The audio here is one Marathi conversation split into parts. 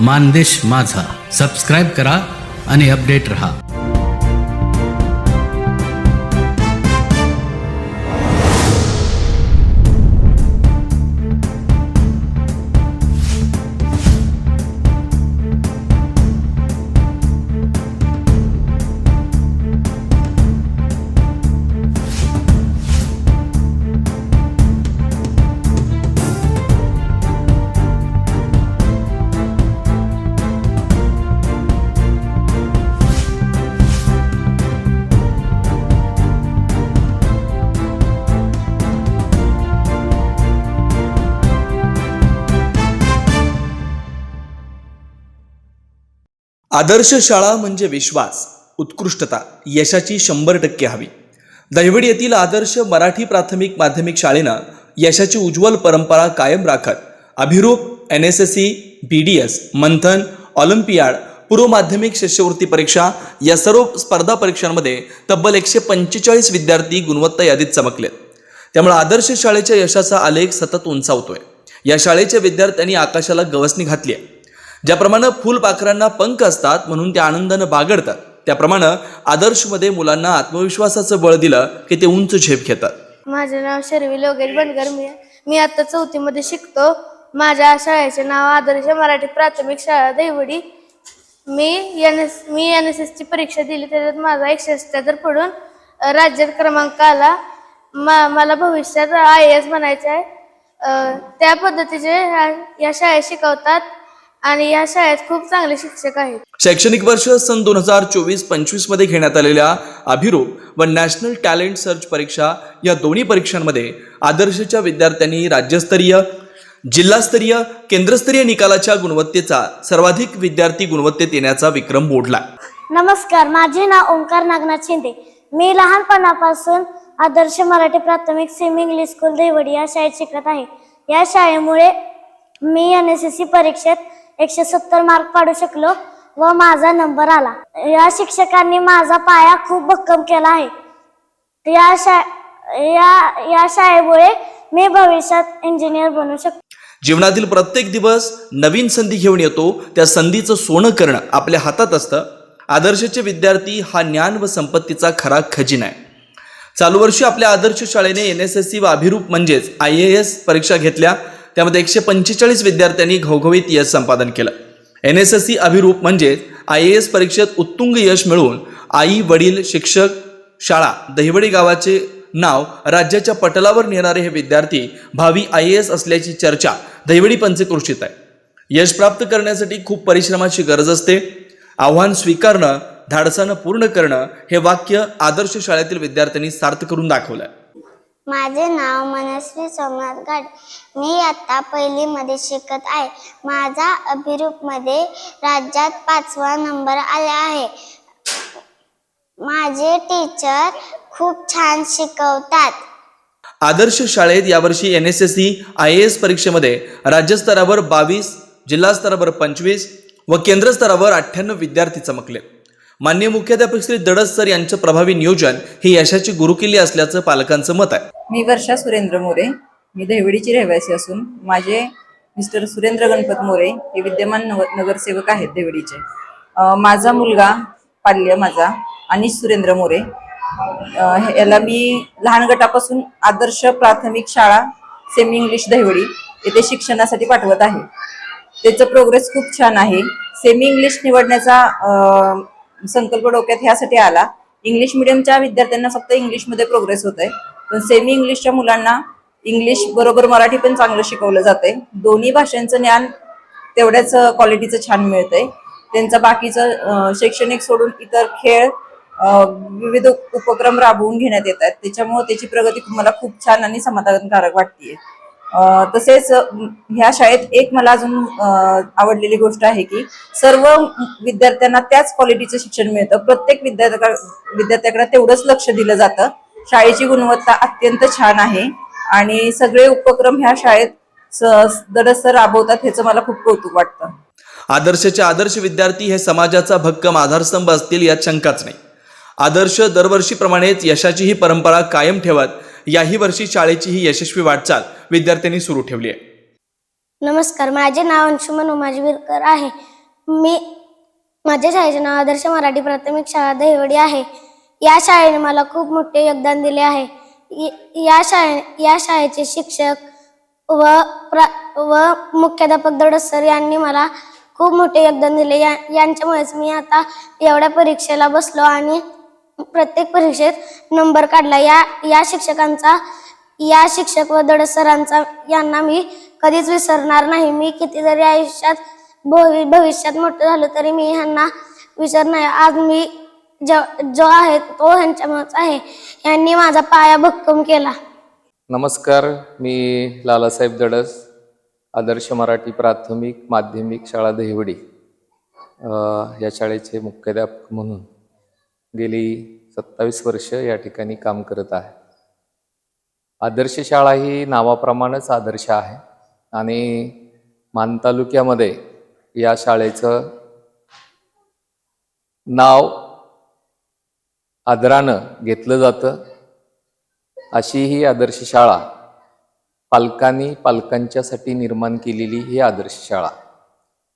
मानदेश माझा. सबस्क्राईब करा आणि अपडेट रहा. आदर्श शाळा म्हणजे विश्वास उत्कृष्टता यशाची शंभर टक्के हवी. दहिवडी येथील आदर्श मराठी प्राथमिक माध्यमिक शाळेनं यशाची उज्ज्वल परंपरा कायम राखत Abhiroop N S S C B D S मंथन ऑलिम्पियाड पूर्व माध्यमिक शिष्यवृत्ती परीक्षा या सर्व स्पर्धा परीक्षांमध्ये तब्बल एकशे पंचेचाळीस विद्यार्थी गुणवत्ता यादीत चमकलेत. त्यामुळे आदर्श शाळेच्या यशाचा आलेख सतत उंचावतोय. या शाळेच्या विद्यार्थ्यांनी आकाशाला गवसणी घातली आहे. ज्याप्रमाणे फुलपाखरांना पंख असतात म्हणून ते आनंदानं बागडतात. त्याप्रमाणे आदर्शमध्ये मुलांना आत्मविश्वासाचं बळ दिलं की ते उंच झेप घेतात. माझं नाव शर्वी लोगेश बनकर मी मी आता चौथीमध्ये शिकतो. माझ्या शाळेचे नाव आदर्श मराठी प्राथमिक शाळा दैवडी. मी एन एस मी एन एस एसची परीक्षा दिली त्याच्यात माझा एकशे सत्याहत्तर पडून राज्यात क्रमांक आला. मा मला भविष्यात आय ए एस म्हणायचं आहे त्या पद्धतीचे ह्या- या शाळेत शिकवतात. आणि या शाळेत खूप चांगले शिक्षक आहेत. शैक्षणिक वर्ष सन दोन हजार चोवीस पंचवीसमध्ये घेण्यात आलेल्या अभिरूप व नॅशनल टॅलेंट सर्च परीक्षा या दोन्ही परीक्षांमध्ये आदर्शच्या विद्यार्थ्यांनी राज्यस्तरीय जिल्हास्तरीय केंद्रस्तरीय निकालाच्या गुणवत्तेचा सर्वाधिक विद्यार्थी गुणवत्तेत येण्याचा विक्रम मोडला. नमस्कार माझे नाव ओंकार नागनाथ शिंदे. मी लहानपणापासून आदर्श मराठी प्राथमिक सेमी इंग्लिश स्कूल देवडी या शाळेत शिकत आहे. या शाळेमुळे मी एन एस एस सी परीक्षेत एकशे सत्तर मार्क पाडू शकलो व माझा नंबर आला. या शिक्षकांनी माझा पाया खूप भक्कम केला आहे. या शा या या शाळेमुळे मी भविष्यात इंजिनियर बनू शकतो जीवनातील प्रत्येक दिवस नवीन संधी घेऊन येतो. त्या संधीचं सोनं करणं आपल्या हातात असतं. आदर्शचे विद्यार्थी हा ज्ञान व संपत्तीचा खरा खजिना आहे. चालू वर्षी आपल्या आदर्श शाळेने एन एस एस सी व अभिरूप म्हणजेच आय ए एस परीक्षा घेतल्या. त्यामध्ये एकशे पंचेचाळीस विद्यार्थ्यांनी घवघवीत यश संपादन केलं. N S S C Abhiroop म्हणजेच आय ए एस परीक्षेत उत्तुंग यश मिळवून आई वडील शिक्षक शाळा दहिवडी गावाचे नाव राज्याच्या पटलावर नेणारे हे विद्यार्थी भावी आय ए एस असल्याची चर्चा दहिवडी पंचकृषीत आहे. यश प्राप्त करण्यासाठी खूप परिश्रमाची गरज असते. आव्हान स्वीकारणं धाडसानं पूर्ण करणं हे वाक्य आदर्श शाळेतील विद्यार्थ्यांनी सार्थ करून दाखवलं माझे नाव मनस्वी सोमनाथ गाड मी आता पहिलीमध्ये शिकत आहे. माझा अभिरूपमध्ये राज्यात पाचवा नंबर आला आहे. माझे टीचर खूप छान शिकवतात. आदर्श शाळेत यावर्षी N S S C I A S परीक्षेमध्ये राज्यस्तरावर बावीस जिल्हा स्तरावर पंचवीस व केंद्र स्तरावर अठ्ठ्याण्णव विद्यार्थी चमकले. मान्य मुख्याध्यापक श्री दडस सर यांचं प्रभावी नियोजन ही यशाची गुरुकिल्ली असल्याचं पालकांचं मत आहे. मी वर्षा सुरेंद्र मोरे. मी दहिवडीची रहिवासी असून माझे मिस्टर सुरेंद्र गणपत मोरे हे विद्यमान नव नगरसेवक आहेत देवडीचे माझा मुलगा पाल्य माझा अनिश सुरेंद्र मोरे. याला मी लहान गटापासून आदर्श प्राथमिक शाळा सेमी इंग्लिश दहिवडी येथे शिक्षणासाठी पाठवत आहे. त्याचं प्रोग्रेस खूप छान आहे. सेमी इंग्लिश निवडण्याचा संकल्प डोक्यात ह्यासाठी आला. इंग्लिश मिडियमच्या विद्यार्थ्यांना फक्त इंग्लिशमध्ये प्रोग्रेस होत आहे पण सेमी इंग्लिशच्या मुलांना इंग्लिश बरोबर मराठी पण चांगलं शिकवलं जातंय. दोन्ही भाषांचं ज्ञान तेवढ्याच क्वालिटीचं छान मिळतंय. त्यांचं बाकीचं शैक्षणिक सोडून इतर खेळ विविध उपक्रम राबवून घेण्यात येतात त्याच्यामुळे त्याची प्रगती मला खूप छान आणि समाधानकारक वाटतेय. तसेच ह्या शाळेत एक मला अजून आवडलेली गोष्ट आहे की सर्व विद्यार्थ्यांना त्याच क्वालिटीचं शिक्षण मिळतं. प्रत्येक विद्यार्थ्या विद्यार्थ्याकडे तेवढंच लक्ष दिलं जातं. शाळेची गुणवत्ता अत्यंत छान आहे. आणि सगळे उपक्रम ह्या शाळेत दडसर राबवतात ह्याचं मला खूप कौतुक वाटतं. आदर्शचे आदर्श विद्यार्थी हे समाजाचा भक्कम आधारस्तंभ असतील यात शंकाच नाही. आदर्श दरवर्षीप्रमाणेच यशाची ही परंपरा कायम ठेवत याही वर्षी शाळेची ही यशस्वी वाटचाल विद्यार्थ्यांनी सुरू ठेवली आहे. नमस्कार माझे नाव अंशुमन उमाजी विरकर आहे. मी माझ्या शाळेचे नाव आदर्श मराठी प्राथमिक शाळा दहिवडी आहे. या शाळेने मला खूप मोठे योगदान दिले आहे. य- या शाळे या शाळेचे शिक्षक व प्रा व मुख्याध्यापक दडस सर यांनी मला खूप मोठे योगदान दिले. या यांच्यामुळेच मी आता एवढ्या परीक्षेला बसलो आणि प्रत्येक परीक्षेत नंबर काढला. या या शिक्षकांचा या शिक्षक व दडस सरांचा यांना मी कधीच विसरणार नाही. मी किती जरी आयुष्यात भवि भविष्यात मोठं झालो तरी मी ह्यांना विसरणार आज मी जो जो आहे तो ह्यांच्यामुळेच आहे. यांनी माझा पाया भक्कम केला. नमस्कार मी लालासाहेब दडस आदर्श मराठी प्राथमिक माध्यमिक शाळा दहिवडी या शाळेचे मुख्याध्यापक म्हणून गेली सत्तावीस वर्ष या ठिकाणी काम करत आहे. आदर्श शाळा ही नावाप्रमाणेच आदर्श आहे आणि मान तालुक्यामध्ये या शाळेचं नाव आदरानं घेतलं जातं. अशी ही आदर्श शाळा पालकांनी पालकांच्यासाठी निर्माण केलेली ही आदर्श शाळा.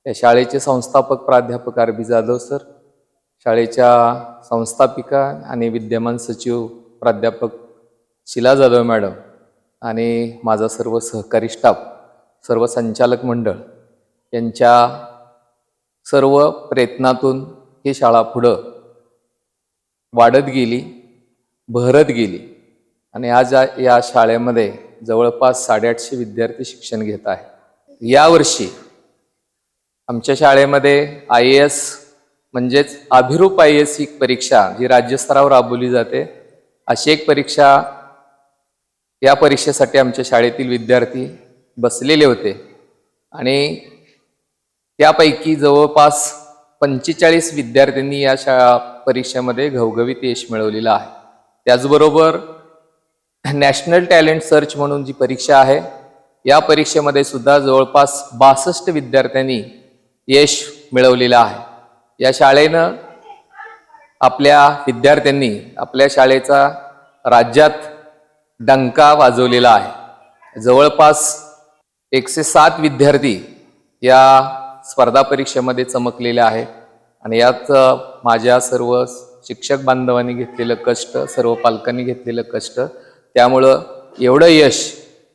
या शाळेचे संस्थापक प्राध्यापक आर बी जाधव सर शाळेच्या संस्थापिका आणि विद्यमान सचिव प्राध्यापक शिला जाधव मॅडम आणि माझा सर्व सहकारी स्टाफ सर्व संचालक मंडळ यांच्या सर्व प्रयत्नातून ही शाळा पुढं वाढत गेली भरत गेली. आणि आज या- या शाळेमध्ये जवळपास साडेआठशे विद्यार्थी शिक्षण घेत आहे यावर्षी आमच्या शाळेमध्ये आय ए एस म्हणजेच अभिरूप आय एस ही परीक्षा जी राज्यस्तरावर राबवली जाते. अशी एक परीक्षा या परीक्षेसाठी आमच्या शाळेतील विद्यार्थी बसलेले होते. आणि त्यापैकी जवळपास पंचेचाळीस विद्यार्थ्यांनी या शाळा परीक्षेमध्ये घवघवीत यश मिळवलेलं आहे. त्याचबरोबर नॅशनल टॅलेंट सर्च म्हणून जी परीक्षा आहे या परीक्षेमध्ये सुद्धा जवळपास बासष्ट विद्यार्थ्यांनी यश मिळवलेलं आहे. या शाळेनं आपल्या विद्यार्थ्यांनी आपल्या शाळेचा राज्यात डंका वाजवलेला आहे. जवळपास एकशे सात विद्यार्थी या स्पर्धा परीक्षेमध्ये चमकलेले आहेत. आणि यात माझ्या सर्व शिक्षक बांधवांनी घेतलेलं कष्ट सर्व पालकांनी घेतलेलं कष्ट त्यामुळं एवढं यश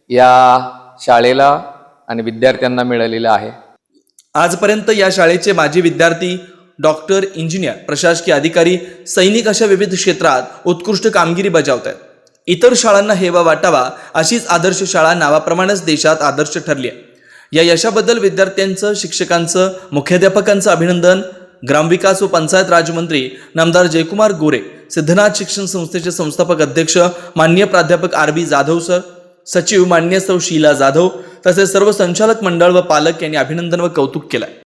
या शाळेला आणि विद्यार्थ्यांना मिळालेलं आहे. आजपर्यंत या शाळेचे माजी विद्यार्थी डॉक्टर इंजिनियर प्रशासकीय अधिकारी सैनिक अशा विविध क्षेत्रात उत्कृष्ट कामगिरी बजावत आहेत. इतर शाळांना हेवा वाटावा अशीच आदर्श शाळा नावाप्रमाणेच देशात आदर्श ठरली आहे. या यशाबद्दल विद्यार्थ्यांचं शिक्षकांचं मुख्याध्यापकांचं अभिनंदन ग्रामविकास व पंचायत राजमंत्री नामदार जयकुमार गोरे सिद्धनाथ शिक्षण संस्थेचे संस्थापक अध्यक्ष मान्य प्राध्यापक आर बी जाधव सर सचिव मान्य सौ शीला जाधव तसेच सर्व संचालक मंडळ व पालक यांनी अभिनंदन व कौतुक केलं